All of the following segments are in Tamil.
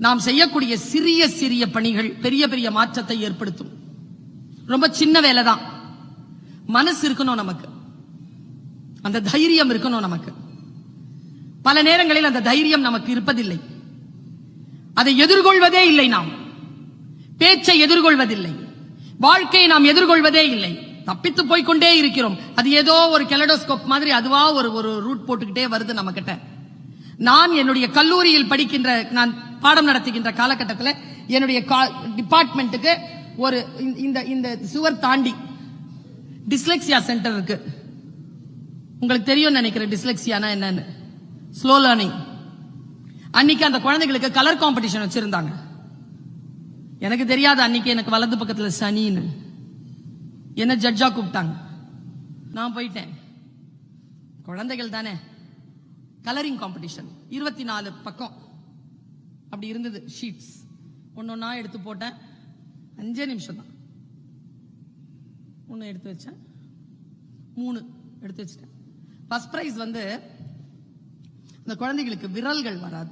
நாம் செய்யக்கூடிய சிறிய சிறிய பணிகள் பெரிய பெரிய மாற்றத்தை ஏற்படுத்தும். ரொம்ப சின்ன வேலை தான். மனசு இருக்கணும் நமக்கு. அந்த தைரியம் இருக்கணும் நமக்கு. பல நேரங்களில் அந்த தைரியம் நமக்கு இருப்பதில்லை. அதை எதிர்கொள்வதே இல்லை நாம். பேச்சை எதிர்கொள்வதில்லை. வாழ்க்கையை நாம் எதிர்கொள்வதே இல்லை. தப்பித்து போய்க்கொண்டே இருக்கிறோம். அது ஏதோ ஒரு கெலடோஸ்கோப் மாதிரி அதுவா ஒரு ஒரு ரூட் போட்டுக்கிட்டே வருது நம்ம கிட்ட நான் என்னுடைய கல்லூரியில் படிக்கின்ற நான் பாடம் நடத்துகின்ற காலகட்டத்தில் என்னுடைய டிபார்ட்மெண்ட்டுக்கு ஒரு இந்த- இந்த இந்த சுவர் தாண்டி டிஸ்லெக்சியா சென்டர் இருக்கு. உங்களுக்கு தெரியும் நினைக்கிறேன் டிஸ்லெக்சியானா என்னன்னு. ஸ்லோ லேர்னிங் அன்னைக்கு அந்த குழந்தைகளுக்கு கலர் காம்படிஷன் வச்சிருந்தாங்க. எனக்கு தெரியாது அன்னைக்கு எனக்கு வலது பக்கத்துல சனின்னு. என்ன ஜட்ஜா கூப்பிட்டாங்க. நான் போயிட்டேன். குழந்தைகள் தானே. கலரிங் காம்படிஷன் இருபத்தி நாலு பக்கம். அப்படி இருந்தது. ஷீட்ஸ் ஒன்னொன்னா எடுத்து போட்டேன். அஞ்சே நிமிஷம் தான் ஒன்று எடுத்து வச்சேன். மூணு எடுத்து வச்சிட்டேன். ஃபர்ஸ்ட் ப்ரைஸ் வந்து அந்த குழந்தைகளுக்கு விரல்கள் வராது.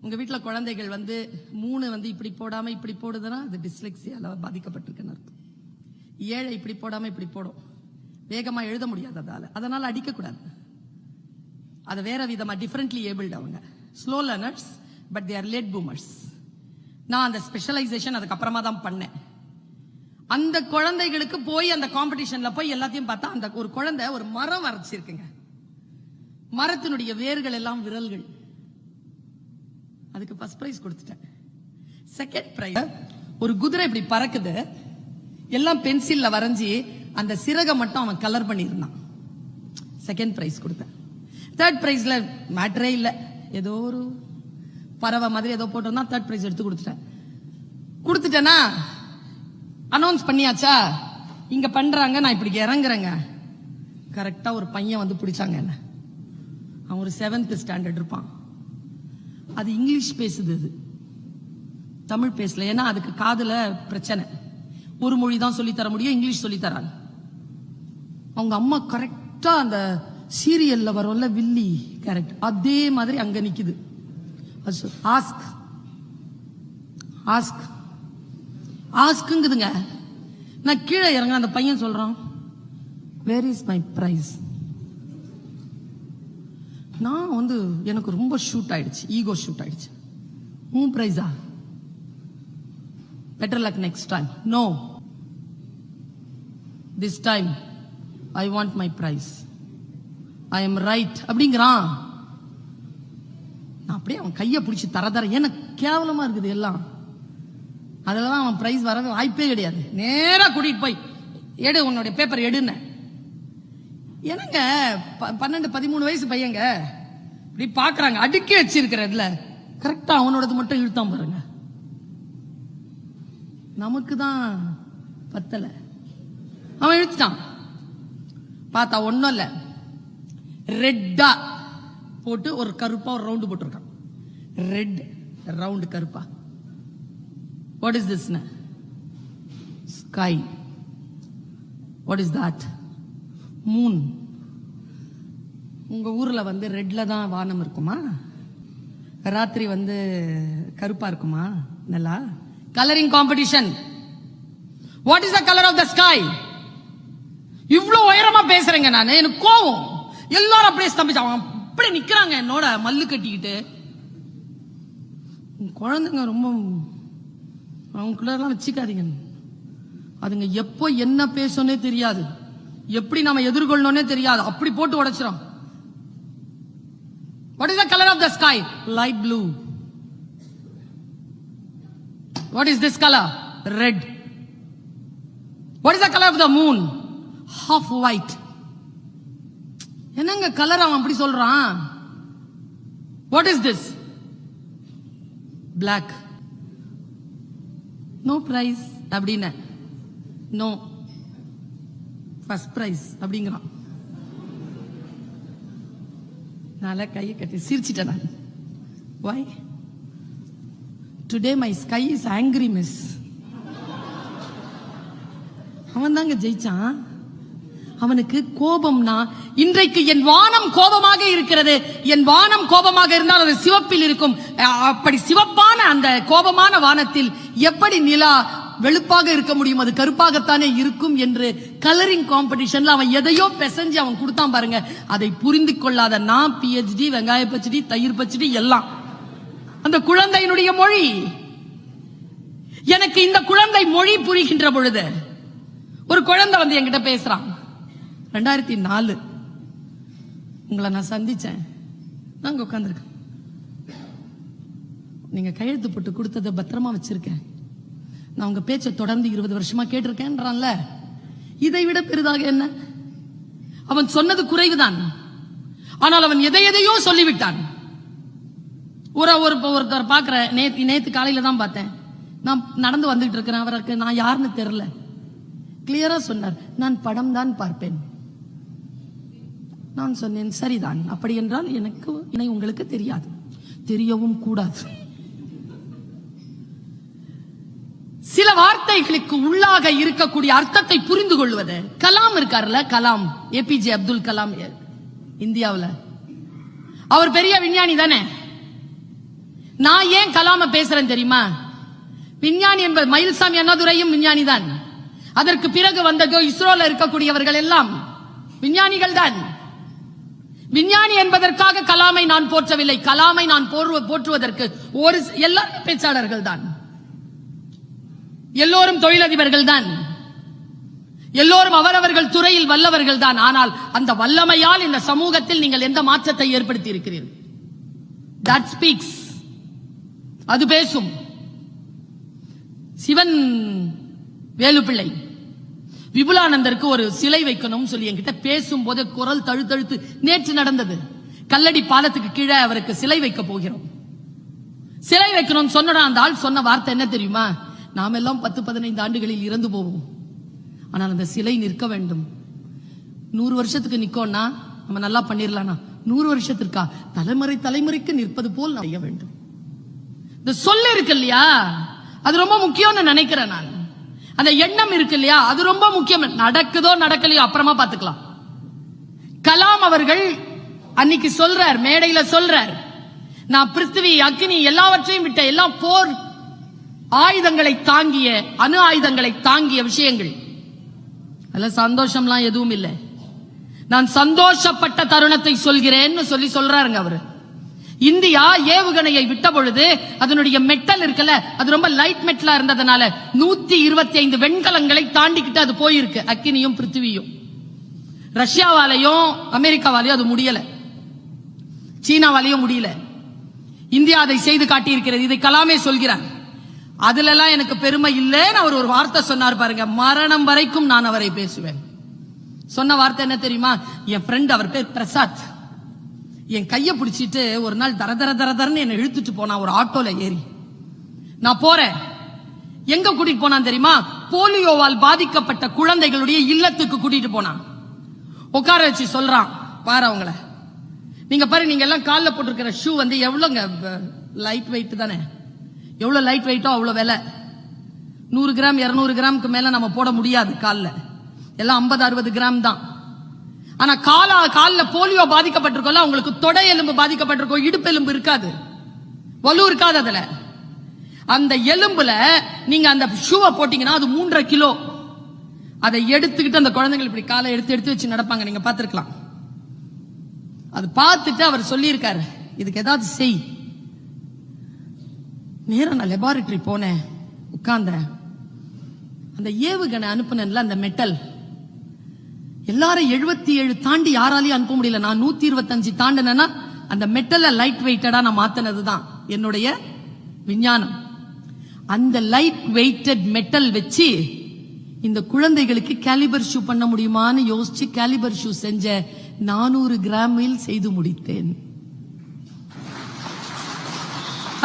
உங்க வீட்டில் குழந்தைகள் வந்து மூணு வந்து இப்படி போடாம இப்படி போடுதுன்னா அது டிஸ்லெக்சியால பாதிக்கப்பட்டிருக்குன்னு அர்த்தம். ஏழை இப்படி போடாம இப்படி போடும். வேகமா எழுத முடியாது அதால. அதனால அடிக்கக்கூடாது. அதை வேற விதமா டிஃப்ரெண்ட்லி ஏபிள்டு அவங்க. Slow learners but they are late boomers நான் அந்த ஸ்பெஷலைசேஷன் அதுக்கப்புறமா தான் பண்ணேன். அந்த குழந்தைகளுக்கு போய் அந்த காம்படிஷன்ல போய் எல்லாத்தையும் பார்த்தா அந்த ஒரு குழந்தை ஒரு மரம் வரைச்சிருக்குங்க. மரத்தினுடைய வேர்கள் எல்லாம் விரல்கள். அதுக்கு ஃபர்ஸ்ட் பிரைஸ் கொடுத்துட்டேன். செகண்ட் பிரைஸ் ஒரு குதிரை இப்படி பறக்குது. எல்லாம் பென்சில்ல வரைஞ்சி அந்த சிறகை மட்டும் அவன் கலர் பண்ணியிருந்தான். செகண்ட் பிரைஸ் கொடுத்தேன். தேர்ட் பிரைஸ்ல மேட்டரே இல்லை. ஏதோ ஒரு பறவை மாதிரி ஏதோ போட்டிருந்தா தேர்ட் பிரைஸ் எடுத்து கொடுத்துட்டேன். கொடுத்துட்டேனா? அனௌன்ஸ் பண்ணியாச்சா? இங்க பண்றாங்க நான் இப்படி இறங்குறேங்க. கரெக்டா ஒரு பையன் வந்து பிடிச்சாங்க என்ன? அவன் ஒரு செவன்த் ஸ்டாண்டர்ட் இருப்பான். அது இங்கிலீஷ் பேசுது அது தமிழ் பேசல. ஏன்னா அதுக்கு காதுல பிரச்சனை. ஒரு மொழி தான் சொல்லித்தர தர முடியும் இங்கிலீஷ் சொல்லி தராங்க அவங்க அம்மா கரெக்டா அந்த சீரியல்ல வரும்ல வில்லி கரெக்ட் அதே மாதிரி அங்க நிக்குது. ஆஸ்க் ஆஸ்க் ஆஸ்க்குங்குதுங்க நான் கீழே இறங்க அந்த பையன் சொல்றான் வேர் இஸ் மை பிரைஸ் நான் வந்து எனக்கு ரொம்ப ஷூட் ஆயிடுச்சு ஈகோ ஷூட் ஆயிடுச்சு. உன் பிரைஸா better luck next time no this time I want my prize I am right அப்படிங்கிறான். அப்படியே அவன் கையை பிடிச்சி தர தர எனக்கு கேவலமா இருக்குது எல்லாம். அதில் தான் அவன் பிரைஸ் வர வாய்ப்பே கிடையாது. நேராக கூட்டிகிட்டு போய் எடு உன்னுடைய பேப்பர் எடுன்னு. என்னங்க ப- பன்னெண்டு பதிமூணு வயசு பையங்க. இப்படி பார்க்குறாங்க அடுக்கி வச்சிருக்கிறதுல கரெக்டாக அவனோடது மட்டும் இழுத்தான் பாருங்க. நமக்கு தான் பத்தல. அவன் இழுத்துட்டான். பார்த்தா ஒன்றும் இல்லை. ரெட்டா போட்டு ஒரு கருப்பா ஒரு ரவுண்டு போட்டிருக்கான். ரெட் ரவுண்டு கருப்பா. What is this sky what is that moon உங்க ஊர்ல வந்து ரெட்ல தான் வானம் இருக்குமா? ராத்திரி வந்து கருப்பா இருக்குமா? நல்லா? Colouring competition what is the colour of the sky இவ்வளவு உயரமா பேசுறேங்க நான். எனக்கு கோவம். எல்லாரும் அப்படியே ஸ்தம்பிச்சு அவன் அப்படியே நிக்கிறாங்க என்னோட மல்லு கட்டிக்கிட்டு. குழந்தைங்க ரொம்ப அவங்களுக்குள்ளலாம் வச்சுக்காதீங்க. அதுங்க எப்போ என்ன பேசும்னே தெரியாது. எப்படி நம்ம எதிர்கொள்ளணும்னே தெரியாது. அப்படி போட்டு உடைச்சிரும். What is the colour of the sky light blue what is this colour red what is the colour of the moon half white என்னங்க கலர் அவன் அப்படி சொல்றான்? What is this black no prize அப்படின்னு. நோ ஃபர்ஸ்ட் பிரைஸ் அப்படிங்கிறான். நாள கையை கட்டி சிரிச்சிட்டேன் நான். Why today my sky is angry miss அவன் தாங்க ஜெயிச்சான். அவனுக்கு கோபம்னா இன்றைக்கு என் வானம் கோபமாக இருக்கிறது. என் வானம் கோபமாக இருந்தால் அது சிவப்பில் இருக்கும். அப்படி சிவப்பான அந்த கோபமான வானத்தில் எப்படி நிலா வெளுப்பாக இருக்க முடியும்? அது கருப்பாகத்தானே இருக்கும் என்று கலரிங் காம்படிஷன்ல அவன் எதையோ பிசைஞ்சு அவன் கொடுத்தான் பாருங்க. அதை புரிந்து கொள்ளாத நான் பிஹெச்டி வெங்காய பச்சடி தயிர் பச்சடி எல்லாம். அந்த குழந்தையினுடைய மொழி. எனக்கு இந்த குழந்தை மொழி புரிகின்ற பொழுது ஒரு குழந்தை வந்து என்கிட்ட பேசுறான். ரெண்டாயிரத்தி நாலு. உங்களை நான் சந்திச்சேன். நாங்கள் உட்காந்துருக்கேன் நீங்க கையெழுத்து போட்டு கொடுத்ததை பத்திரமா வச்சிருக்கேன். நான் உங்க பேச்சை தொடர்ந்து இருபது வருஷமா கேட்டிருக்கேன்றான்ல. இதை விட பெரிதாக என்ன? அவன் சொன்னது குறைவுதான். ஆனால் அவன் எதை எதையோ சொல்லிவிட்டான். ஒரு ஒரு ஒருத்தர் பார்க்கிறேன் நேத்து நேத்து காலையில தான் பார்த்தேன். நான் நடந்து வந்துகிட்டு இருக்கிறேன். அவருக்கு நான் யாருன்னு தெரியல. கிளியரா சொன்னார். நான் படம் தான் பார்ப்பேன். நான் சொன்னேன் சரிதான். அப்படி என்றால் எனக்கு இணை உங்களுக்கு தெரியாது. தெரியவும் கூடாது. சில வார்த்தைகளுக்கு உள்ளாக இருக்கக்கூடிய அர்த்தத்தை புரிந்து கொள்வது. கலாம் இருக்காருல்ல கலாம். ஏபிஜே அப்துல் கலாம் இந்தியாவுல. அவர் பெரிய விஞ்ஞானி தானே. நான் ஏன் கலாம பேசுறேன் தெரியுமா? விஞ்ஞானி என்பது மயில்சாமி அண்ணாதுரையும் விஞ்ஞானி தான். அதற்கு பிறகு வந்த இஸ்ரோல இருக்கக்கூடியவர்கள் எல்லாம் விஞ்ஞானிகள் தான். விஞ்ஞானி என்பதற்காக கலாமை நான் போற்றவில்லை. கலாமை நான் போர்வ- போற்றுவதற்கு ஒரு எல்லாரும் பேச்சாளர்கள் தான். எல்லோரும் தொழிலதிபர்கள் தான். எல்லோரும் அவரவர்கள் துறையில் வல்லவர்கள் தான். ஆனால் அந்த வல்லமையால் இந்த சமூகத்தில் நீங்கள் எந்த மாற்றத்தை ஏற்படுத்தி இருக்கிறீர்கள் தட் ஸ்பீக்ஸ் அது பேசும். சிவன் வேலுப்பிள்ளை. விபுலானந்தருக்கு ஒரு சிலை வைக்கணும்னு சொல்லி என்கிட்ட பேசும்போது குரல் தழுத்தழுத்து நேற்று நடந்தது. கல்லடி பாலத்துக்கு கீழே அவருக்கு சிலை வைக்க போகிறோம். சிலை வைக்கணும்னு சொன்னடா அந்த ஆள் சொன்ன வார்த்தை என்ன தெரியுமா? நாம் எல்லாம் பத்து பதினைந்து ஆண்டுகளில் இறந்து போவோம். ஆனால் அந்த சிலை நிற்க வேண்டும். நூறு வருஷத்துக்கு நிக்கோம்னா நம்ம நல்லா பண்ணிடலாம்னா நூறு வருஷத்திற்கா? தலைமுறை தலைமுறைக்கு நிற்பது போல் செய்ய வேண்டும். இந்த சொல்ல இருக்கு இல்லையா? அது ரொம்ப முக்கியம்னு நினைக்கிறேன் நான். அந்த எண்ணம் இருக்கு இல்லையா? அது ரொம்ப முக்கியம். நடக்குதோ நடக்கலையோ அப்புறமா பாத்துக்கலாம் கலாம் அவர்கள் அன்னைக்கு சொல்றார் மேடையில சொல்றார் நான் பிருத்திவி அக்னி எல்லாவற்றையும் விட்ட எல்லாம் போர் ஆயுதங்களை தாங்கிய அணு ஆயுதங்களை தாங்கிய விஷயங்கள். அதுல சந்தோஷம்லாம் எதுவும் இல்லை. நான் சந்தோஷப்பட்ட தருணத்தை சொல்கிறேன்னு சொல்லி சொல்றாருங்க அவரு. இந்தியா ஏவுகணையை விட்ட பொழுது அதனுடைய மெட்டல் இருக்குல்ல அது ரொம்ப லைட் மெட்டலா இருந்ததுனால நூத்தி இருபத்தி ஐந்து வெண்கலங்களை தாண்டிக்கிட்டு அது போயிருக்கு. அக்கினியும் பிருத்திவியும். ரஷ்யாவாலையும் அமெரிக்காவாலையும் அது முடியல. சீனாவாலையும் முடியல. இந்தியா அதை செய்து காட்டியிருக்கிறது. இதை கலாமே சொல்கிறார். அதுல எல்லாம் எனக்கு பெருமை இல்லைன்னு அவர் ஒரு வார்த்தை சொன்னார் பாருங்க. மரணம் வரைக்கும் நான் அவரை பேசுவேன். சொன்ன வார்த்தை என்ன தெரியுமா? என் ஃப்ரெண்ட் அவர் பேர் பிரசாத். என் கையை பிடிச்சிட்டு ஒரு நாள் தர தர தர தரன்னு என்னை இழுத்துட்டு போனான் ஒரு ஆட்டோல ஏறி. நான் போறேன். எங்க கூட்டிட்டு போனான் தெரியுமா? போலியோவால் பாதிக்கப்பட்ட குழந்தைகளுடைய இல்லத்துக்கு கூட்டிட்டு போனான். உட்கார வச்சு சொல்றான் பாரு அவங்கள. நீங்க பாரு நீங்க எல்லாம் காலில் போட்டிருக்கிற ஷூ வந்து எவ்வளோங்க லைட் வெயிட் தானே. எவ்வளோ லைட் வெயிட்டோ அவ்வளோ விலை. நூறு கிராம் இரநூறு கிராமுக்கு மேல நம்ம போட முடியாது காலில். எல்லாம் ஐம்பது அறுபது கிராம் தான். ஆனா காலா காலில் போலியோ பாதிக்கப்பட்டிருக்கோம்ல அவங்களுக்கு தொடை எலும்பு பாதிக்கப்பட்டிருக்கோம் இடுப்பு எலும்பு இருக்காது. வலு இருக்காது அதுல. அந்த எலும்புல நீங்க அந்த ஷூவை போட்டீங்கன்னா அது மூன்றரை கிலோ. அதை எடுத்துக்கிட்டு அந்த குழந்தைகள் இப்படி காலை எடுத்து எடுத்து வச்சு நடப்பாங்க. நீங்க பார்த்துருக்கலாம். அது பார்த்துட்டு அவர் சொல்லியிருக்காரு இதுக்கு ஏதாவது செய். நேரம் நான் லெபார்டரி போனேன் உட்கார்ந்தேன். அந்த ஏவுகணை அனுப்புனேன்ல அந்த மெட்டல் எல்லாரும் எழுபத்தி ஏழு தாண்டி யாராலையும் அனுப்ப முடியல. நான் நூத்தி இருபத்தஞ்சு தாண்டினேன்னா அந்த மெட்டலை லைட் வெயிட்டடா நான் மாத்தினது தான் என்னுடைய விஞ்ஞானம். அந்த லைட் வெயிட்டட் மெட்டல் வச்சு இந்த குழந்தைகளுக்கு கேலிபர் ஷூ பண்ண முடியுமான்னு யோசிச்சு கேலிபர் ஷூ செஞ்ச நானூறு கிராமில் செய்து முடித்தேன்.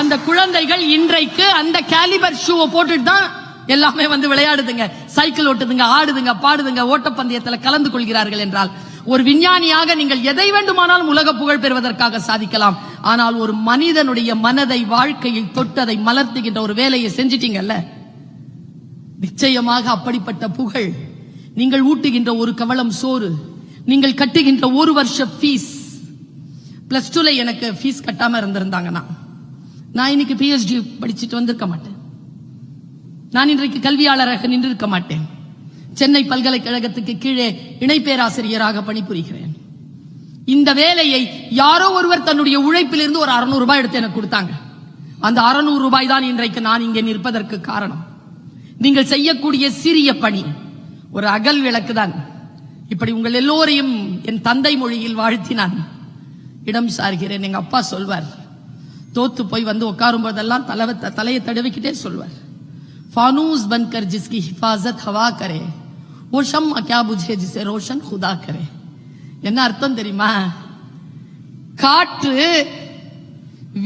அந்த குழந்தைகள் இன்றைக்கு அந்த கேலிபர் ஷூவை போட்டுட்டு தான் எல்லாமே வந்து விளையாடுதுங்க. சைக்கிள் ஓட்டுதுங்க ஆடுதுங்க பாடுதுங்க ஓட்டப்பந்தயத்தில் கலந்து கொள்கிறார்கள் என்றால் ஒரு விஞ்ஞானியாக நீங்கள் எதை வேண்டுமானாலும் உலக புகழ் பெறுவதற்காக சாதிக்கலாம். ஆனால் ஒரு மனிதனுடைய மனதை வாழ்க்கையை தொட்டதை மலர்த்துகின்ற ஒரு வேலையை செஞ்சிட்டீங்கல்ல? நிச்சயமாக அப்படிப்பட்ட புகழ். நீங்கள் ஊட்டுகின்ற ஒரு கவளம் சோறு நீங்கள் கட்டுகின்ற ஒரு வருஷ ஃபீஸ் பிளஸ் டூல எனக்கு ஃபீஸ் கட்டாம இருந்திருந்தாங்கன்னா நான் இன்னைக்கு பிஹெச்டி படிச்சுட்டு வந்திருக்க மாட்டேன். நான் இன்றைக்கு கல்வியாளராக நின்றிருக்க மாட்டேன். சென்னை பல்கலைக்கழகத்துக்கு கீழே இணை பேராசிரியராக பணிபுரிகிறேன். இந்த வேலையை யாரோ ஒருவர் தன்னுடைய உழைப்பிலிருந்து ஒரு 600 ரூபாய் எடுத்து எனக்கு கொடுத்தாங்க. அந்த 600 ரூபாய் தான் இன்றைக்கு நான் இங்கே நிற்பதற்கு காரணம். நீங்கள் செய்யக்கூடிய சிறிய பணி ஒரு அகல் விளக்கு தான். இப்படி உங்கள் எல்லோரையும் என் தந்தை மொழியில் வாழ்த்தினான். இடம் சார்கிறேன் எங்க அப்பா சொல்வார். தோத்து போய் வந்து உட்காரும் போதெல்லாம் தலைவ தலையை தடவிக்கிட்டே சொல்வார். फानूस बनकर जिसकी हिफाजत हवा करे वो शम्मा क्या बुझे जिसे रोशन खुदा करे என்ன அர்த்தம் தெரியுமா காற்று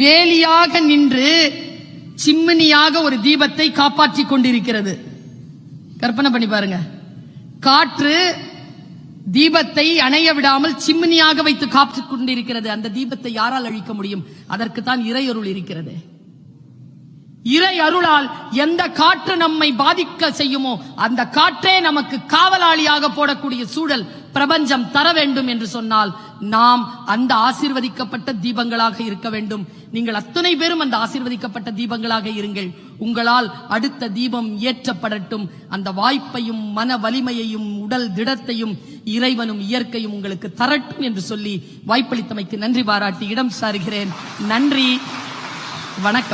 வேலியாக நின்று சிம்மினியாக ஒரு தீபத்தை காப்பாற்றிக் கொண்டிருக்கிறது கற்பனை பண்ணி பாருங்க காற்று தீபத்தை அணைய விடாமல் சிம்மினியாக வைத்து காத்துக் கொண்டிருக்கிறது அந்த தீபத்தை யாரால் அழிக்க முடியும் அதற்கு தான் இறையருள் இருக்கிறது இறை அருளால் எந்த காற்று நம்மை பாதிக்க செய்யுமோ அந்த காற்றே நமக்கு காவலாளியாக போடக்கூடிய சூழல் பிரபஞ்சம் தர வேண்டும் என்று சொன்னால் நாம் அந்த ஆசீர்வதிக்கப்பட்ட தீபங்களாக இருக்க வேண்டும். நீங்கள் அத்தனை பேரும் அந்த ஆசீர்வதிக்கப்பட்ட தீபங்களாக இருங்கள். உங்களால் அடுத்த தீபம் ஏற்றப்படட்டும். அந்த வாய்ப்பையும் மன வலிமையையும் உடல் திடத்தையும் இறைவனும் இயற்கையும் உங்களுக்கு தரட்டும் என்று சொல்லி வாய்ப்பளித்தமைக்கு நன்றி பாராட்டி இடம் சாருகிறேன். நன்றி. வணக்கம்.